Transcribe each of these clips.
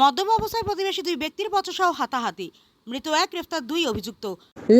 মদ্যপ অবস্থায় প্রতিবেশী দুই ব্যক্তির বচসাও হাতাহাতি। মৃত এক গ্রেফতার দুই অভিযুক্ত।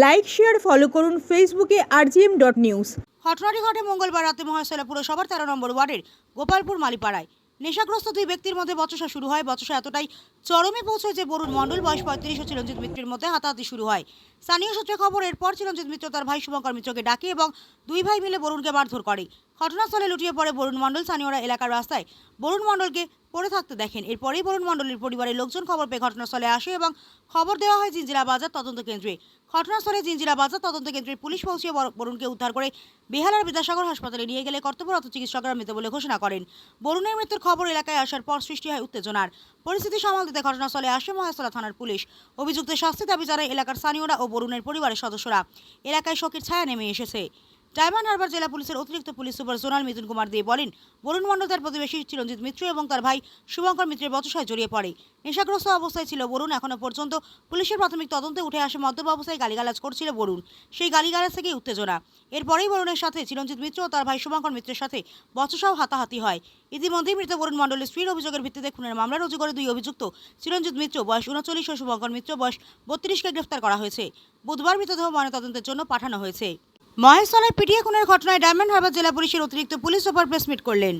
লাইক শেয়ার ফলো করুন ফেসবুকে আরজিএম ডট নিউজ ঘটনাটি ঘটে মঙ্গলবার রাতে মহাশৈলা পুরসভার তেরো নম্বর ওয়ার্ডের গোপালপুর মালিপাড়ায়। নেশাগ্রস্ত দুই ব্যক্তির মধ্যে বচসা শুরু হয়। বচসা এতটাই চরমে পৌঁছয় যে বরুণ মণ্ডল বয়স পঁয়ত্রিশ ও চিরঞ্জিত মিত্রের মধ্যে হাতাহাতি শুরু হয়। স্থানীয় সূত্রে খবর এরপর চিরঞ্জিত মিত্র তার ভাই শুভঙ্কর মিত্রকে ডাকে এবং দুই ভাই মিলে বরুণকে মারধর করে। ঘটনাস্থলে লুটিয়ে পড়ে বরুণ মণ্ডল স্থানীয়রা এলাকার রাস্তায়। বরুণ মণ্ডলকে পড়ে থাকতে দেখেন। এরপরেই বরুণ মণ্ডলের পরিবারের লোকজন খবর পেয়ে ঘটনাস্থলে আসে এবং খবর দেওয়া হয় জিঞ্জিরা বাজার তদন্ত কেন্দ্রে। ঘটনাস্থলে জিঞ্জিরা বাজার তদন্ত কেন্দ্রের পুলিশ পৌঁছে বর- বরুণকে উদ্ধার করে বেহালার বিদ্যাসাগর হাসপাতালে নিয়ে গেলে কর্তব্যরত চিকিৎসকরা মৃত বলে ঘোষণা করেন। বরুণের মৃত্যুর খবর এলাকায় আসার পর সৃষ্টি হয় উত্তেজনার। পরিস্থিতি সামাল দিতে ঘটনাস্থলে আসে মহেশতলা থানার পুলিশ। অভিযুক্তের শাস্তি দাবি জানায় এলাকার স্থানীয়রা ও বরুণের পরিবারের সদস্যরা। এলাকায় শোকের ছায়া নেমে এসেছে। ডায়মন্ড হারবার জেলা পুলিশের অতিরিক্ত police super zonal Mithun Kumar দিয়ে বলেন, বরুণ মণ্ডল তার প্রতিবেশী চিরঞ্জিত মিত্র এবং তার ভাই শুভঙ্কর মিত্রের বচসায় জড়িয়ে পড়ে। নেশাগ্রস্ত অবস্থায় ছিল বরুণ এখনও পর্যন্ত পুলিশের প্রাথমিক তদন্তে উঠে আসে মদ্যপ অবস্থায় গালিগালাজ করছিল বরুণ। সেই গালিগালাজ থেকেই উত্তেজনা। এরপরেই বরুণের সাথে চিরঞ্জিত মিত্র ও তার ভাই শুভঙ্কর মিত্রের সাথে বচসাও হাতাহাতি হয়। ইতিমধ্যেই মৃত বরুণ মণ্ডলের স্ত্রীর অভিযোগের ভিত্তিতে খুনের মামলা রুজু করে দুই অভিযুক্ত চিরঞ্জিত মিত্র, বয়স উনচল্লিশ, ও শুভঙ্কর মিত্র, বয়স বত্রিশকে গ্রেফতার করা হয়েছে। বুধবার মৃতদেহ ময়নাতদন্তের জন্য পাঠানো হয়েছে। মহেশতলায় পিটিয়ে খুনের ঘটনায় ডায়মন্ড হারবার জেলা পুলিশের অতিরিক্ত পুলিশ সুপার প্রেসমিট করলেন।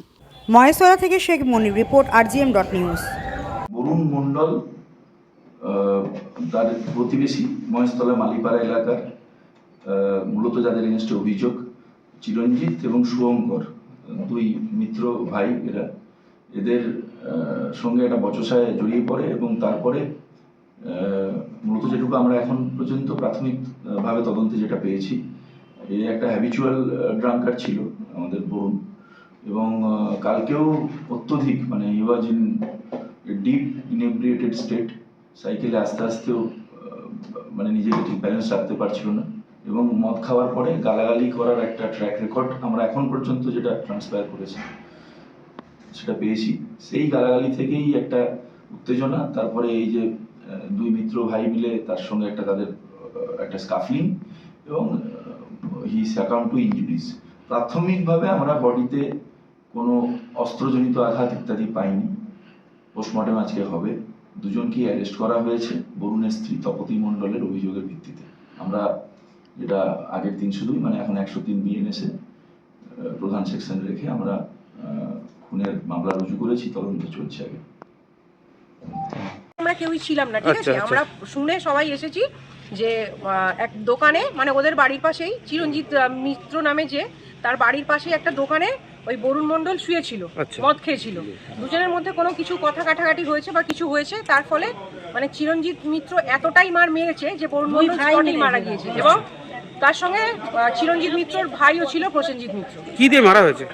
মহেশতলা থেকে শেখ মনির রিপোর্ট আর RGM dot news. Barun Mondal তার প্রতিবেশী মহেশতলা মালিপাড়া এলাকার মূলত যাদের এগেনস্টে অভিযোগ চিরঞ্জিত এবং শুভঙ্কর দুই মিত্র ভাই এরা। এদের সঙ্গে একটা বচসায় জড়িয়ে পড়ে এবং তারপরে মূলত যেটুকু আমরা এখন পর্যন্ত প্রাথমিকভাবে তদন্তে যেটা পেয়েছি এ একটা হ্যাবিচুয়াল ড্রাঙ্কার ছিল আমাদের বরুণ এবং কালকেও অত্যধিক মানে was in deep inebriated state সাইকেলে আস্তে আস্তেও মানে নিজেকে ঠিক ব্যালেন্স রাখতে পারছিল না। এবং মদ খাওয়ার পরে গালাগালি করার একটা ট্র্যাক রেকর্ড আমরা এখন পর্যন্ত যেটা ট্রান্সফার করেছি, সেটা পেয়েছি। সেই গালাগালি থেকেই একটা উত্তেজনা, তারপরে এই যে দুই মিত্র ভাই মিলে তার সঙ্গে একটা তাদের একটা স্কাফলিং এবং হি অ্যাকাউন্ট টু ইঞ্জুরিজ প্রাথমিকভাবে আমরা বডিতে কোনো অস্ত্রজনিত আঘাত ইত্যাদি পাইনি। পোস্টমর্টেম আজকে হবে। দুজনকে অ্যারেস্ট করা হয়েছে বরুণের স্ত্রী তপতি মণ্ডলের অভিযোগের ভিত্তিতে। আমরা যেটা আগের দিন শুধুই মানে এখন একশো তিন বিএনএসে প্রধান সেকশন রেখে আমরা আহ, খুনের মামলা রুজু করেছি তদন্ত চলছে আগে। আমরা কেউই ছিলাম না ঠিক আচ্ছা, আছে আচ্ছা। আমরা শুনে সবাই এসেছি। যে এক দোকানে মানে ওদের বাড়ির পাশেই চিরঞ্জিত মিত্র নামে যে তার বাড়ির পাশেই একটা দোকানে ওই বরুণ মণ্ডল শুয়েছিল আচ্ছা। মদ খেয়েছিল। দুজনের মধ্যে কোনো কিছু কথা কাটাকাটি হয়েছে বা কিছু হয়েছে তার ফলে মানে চিরঞ্জিত মিত্র এতটাই মার মেরেছে যে বরুণ মণ্ডল মারা গিয়েছে। এবং তার সঙ্গে চিরঞ্জিত মিত্রর ভাইও ছিল প্রসেনজিৎ মিত্র। কি দিয়ে মারা হয়েছে?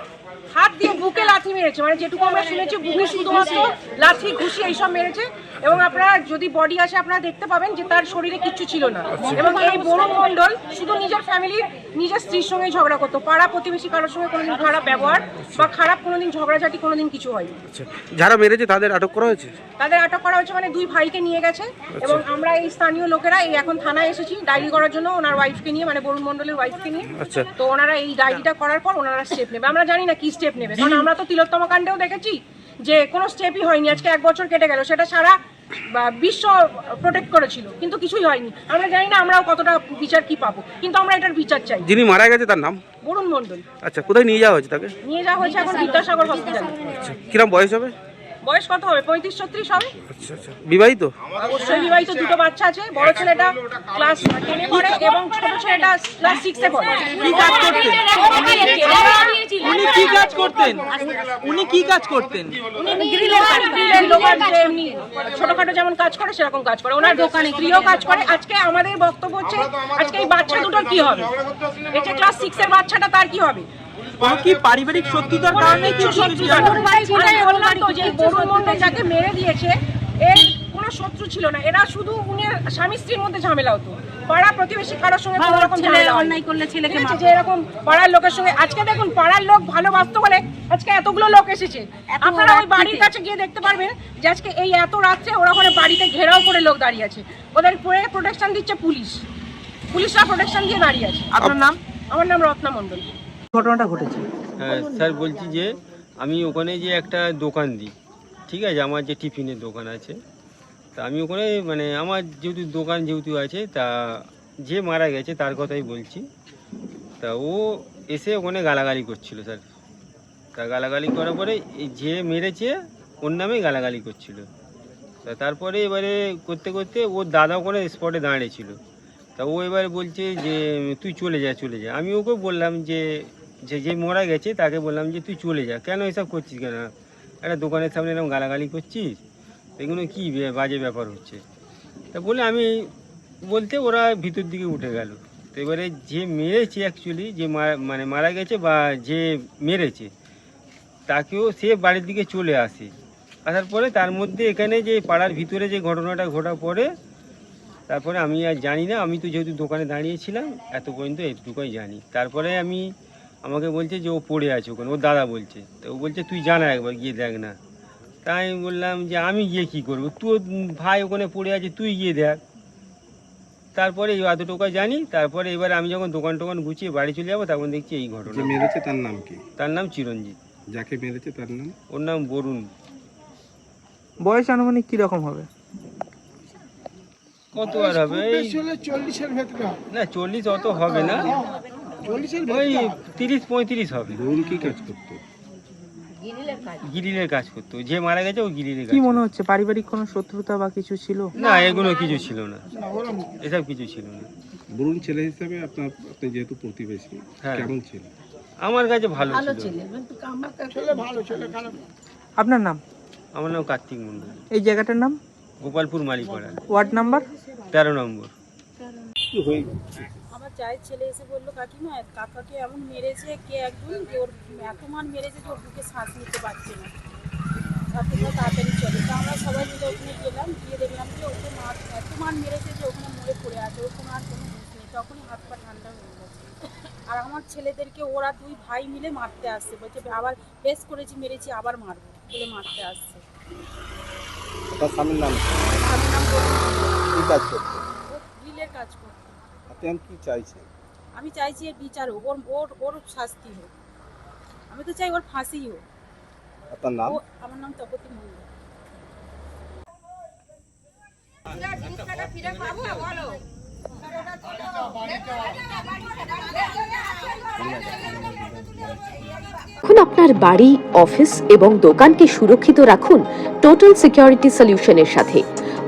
হাত দিয়ে বুকে লাথি মেরেছে মানে যেটুকু আমরা শুনেছি বুকে শুধুমাত্র লাথি ঘুষি এইসব মেরেছে। এবং আপনারা যদি বডি আসে আপনারা দেখতে পাবেন যে তার শরীরে কিচ্ছু ছিল না। এবং এই বরুণ মণ্ডল শুধু নিজের ফ্যামিলির নিজের স্ত্রীর সঙ্গে ঝগড়া করতো। পাড়া প্রতিবেশী কারোর সঙ্গে কোনোদিন খারাপ ব্যবহার বা খারাপ কোনোদিন ঝগড়াঝাটি কোনোদিন কিছু হয়নি। আচ্ছা। যারা মেরেছে তাদের আটক করা হয়েছে? তাদের আটক করা হয়েছে মানে দুই ভাইকে নিয়ে গেছে। এবং আমরা এই স্থানীয় লোকেরা এই এখন থানায় এসেছি ডায়েরি করার জন্য ওনার ওয়াইফকে নিয়ে মানে বরুণ মণ্ডলের ওয়াইফকে নিয়ে। আচ্ছা। তো ওনারা এই ডায়েরিটা করার পর ওনারা স্টেপ নেবে। আমরা জানি না কি স্টেপ নেবে। কারণ আমরা তো তিলোত্তমা কাণ্ডেও দেখেছি। যে কোনো স্টেপই হয়নি আজকে এক বছর কেটে গেল সেটা সারা বা, বিশ্ব প্রোটেক্ট করেছিল কিন্তু কিছুই হয়নি। আমরা জানি না আমরাও কতটা বিচার কি পাবো কিন্তু আমরা এটার বিচার চাই। যিনি মারা গেছে তার নাম? বরুণ মন্ডল আচ্ছা কোথায় নিয়ে যাওয়া হয়েছে তাকে? নিয়ে যাওয়া হয়েছে এখন বিদ্যাসাগর হসপিটালে আচ্ছা কিরম বয়স হবে? বয়স কত হবে? পঁয়ত্রিশ ছত্রিশ হবে? আচ্ছা আচ্ছা। বিবাহিত? অবশ্যই বিবাহিত দুটো বাচ্চা আছে বড় ছেলেটা ক্লাস টেনে পড়ে এবং ছোট ছেলেটা ক্লাস সিক্সে পড়ে। কি কাজ করতেন? উনি কি কাজ করতেন? উনি কি কাজ করতেন? উনি গ্রিলের গ্রিলের লোকাল যে এমনি ছোটখাটো যেমন কাজ করে সেরকম কাজ করে। ওনার দোকানে স্ত্রীও কাজ করে। আজকে আমাদের বক্তব্য হচ্ছে আজকে এই বাচ্চা দুটোর কি হবে? এই যে ক্লাস সিক্স এর বাচ্চাটা তার কি হবে? কোনো কি পারিবারিক শত্রুতার কারণে কি শত্রু আমি বললাম তো যে বরুণ মণ্ডল যাকে মেরে দিয়েছে এর কোনো শত্রু ছিল না। এরা শুধু উনি স্বামী স্ত্রীর মধ্যে ঝামেলা হতো। পাড়া প্রতিবেশী কারোর সঙ্গে কোনো রকম ঝামেলা অন্যায় করলে ছেলেকে যে এরকম পাড়ার লোকের সঙ্গে আজকে দেখুন পাড়ার লোক ভালোবাসতো বলে আজকে এতগুলো লোক এসেছে। আপনারা ওই বাড়ির কাছে গিয়ে দেখতে পারবেন যে আজকে এই এত রাত্রে ওরা ওখানে বাড়িতে ঘেরাও করে লোক দাঁড়িয়ে আছে। ওদের পুরো প্রোটেকশন দিচ্ছে পুলিশ। পুলিশরা প্রোটেকশন দিয়ে দাঁড়িয়ে আছে। আপনার নাম? আমার নাম রত্না মণ্ডল। ঘটনাটা ঘটেছে। হ্যাঁ স্যার বলছি যে আমি ওখানে যে একটা দোকান দিই, ঠিক আছে? আমার যে টিফিনের দোকান আছে। তা আমি ওখানে মানে আমার যেহেতু দোকান যেহেতু আছে, তা যে মারা গেছে তার কথাই বলছি। তা ও এসে ওখানে গালাগালি করছিল, স্যার। তা গালাগালি করার পরে যে মেরেছে, ওর নামে গালাগালি করছিল। তা তারপরে এবারে করতে করতে ওর দাদা ওখানে স্পটে দাঁড়িয়েছিল। তা ও এবারে বলছে যে, তুই চলে যা চলে যা। আমি ওকে বললাম যে যে যে মারা গেছে তাকে বললাম যে তুই চলে যা। কেন এসব করছিস কেন? একটা দোকানের সামনে এরকম গালাগালি করছিস? এগুলো কী বাজে ব্যাপার হচ্ছে? তা বলে আমি বলতে ওরা ভিতর দিকে উঠে গেল। তো এবারে যে মেরেছে অ্যাকচুয়ালি যে মানে মারা গেছে বা যে মেরেছে, তাকেও সে বাড়ির দিকে চলে আসে। আসার পরে তার মধ্যে এখানে যে পাড়ার ভিতরে যে ঘটনাটা ঘটা পড়ে, তারপরে আমি আর জানি না। আমি তো যেহেতু দোকানে দাঁড়িয়েছিলাম এত পর্যন্ত এটুকুই জানি। তারপরে আমি আমাকে বলছে যে ও পড়ে আছে ওখানে ওর দাদা বলছে। তো ও বলছে তুই জানা একবার গিয়ে দেখ না। তাই আমি বললাম যে আমি গিয়ে কি করব? তোর ভাই ওখানে পড়ে আছে তুই গিয়ে দেখ। তারপরে এই এতটুকু জানি তারপরে এবার আমি যখন দোকান টোকান গুছিয়ে বাড়ি চলে যাব তখন দেখছি এই ঘটনা। মেরেছে তার নাম কি? তার নাম চিরঞ্জিত। যাকে মেরেছে তার নাম? ওর নাম বরুণ। বয়স আনুমানিক কি রকম হবে? কত আর হবে? এই না চল্লিশ অত হবে না। ওই তিরিশ পঁয়ত্রিশ হবে। বরুণ কি কাজ করতো? গিরিলের কাজ। করতো। যে মারা গেছে ও গিরিলের কাজ কি মনে হচ্ছে পারিবারিক কোনো শত্রুতা বা কিছু ছিল? না এগুলো কিছু ছিল না। এসব কিছু ছিল না। বরুণ ছেলে হিসাবে আপনার আপনি যেহেতু প্রতিবেশী হ্যাঁ। কেমন ছিল? আমার কাছে ভালো ছিল। আপনার নাম? আমার নাম কার্তিক মন্ডল এই জায়গাটার নাম? Gopalpur Malipara ward number? তেরো নম্বর। আমার চায়ের ছেলে এসে বলল কাকিমা কাকাকে এমন মেরেছে কে একজন যে ওর এত মান মেরেছে যে ওর বুকে শ্বাস নিতে পারছে না। তোমরা তাড়াতাড়ি চলে। তো আমরা সবাই মিলে ওখানে গেলাম গিয়ে দেখলাম যে ওকে মার এত মান মেরেছে যে ওখানে মরে পড়ে আছে ওর কোনো আর কোনো হুঁশ নেই। তখনই হাত পা ঠান্ডা হয়ে গেছে। আর আমার ছেলেদেরকে ওরা দুই ভাই মিলে মারতে আসছে। বলছে আবার বেশ করেছি মেরেছি আবার মারবো বলে মারতে আসছে। স্বামীর নাম? আমি নাম কি কাজ করতো? ও গ্রিলের কাজ করতো। আপনি কি চাইছেন আমি চাইছি এর বিচার হোক ওর ওর ওর শাস্তি হোক। আমি তো চাই ওর ফাঁসি হোক। আপনার নাম? আমার নাম তপতি মন্ডল এখন আপনার বাড়ি অফিস এবং দোকানকে সুরক্ষিত রাখুন টোটাল সিকিউরিটি সলিউশনের সাথে।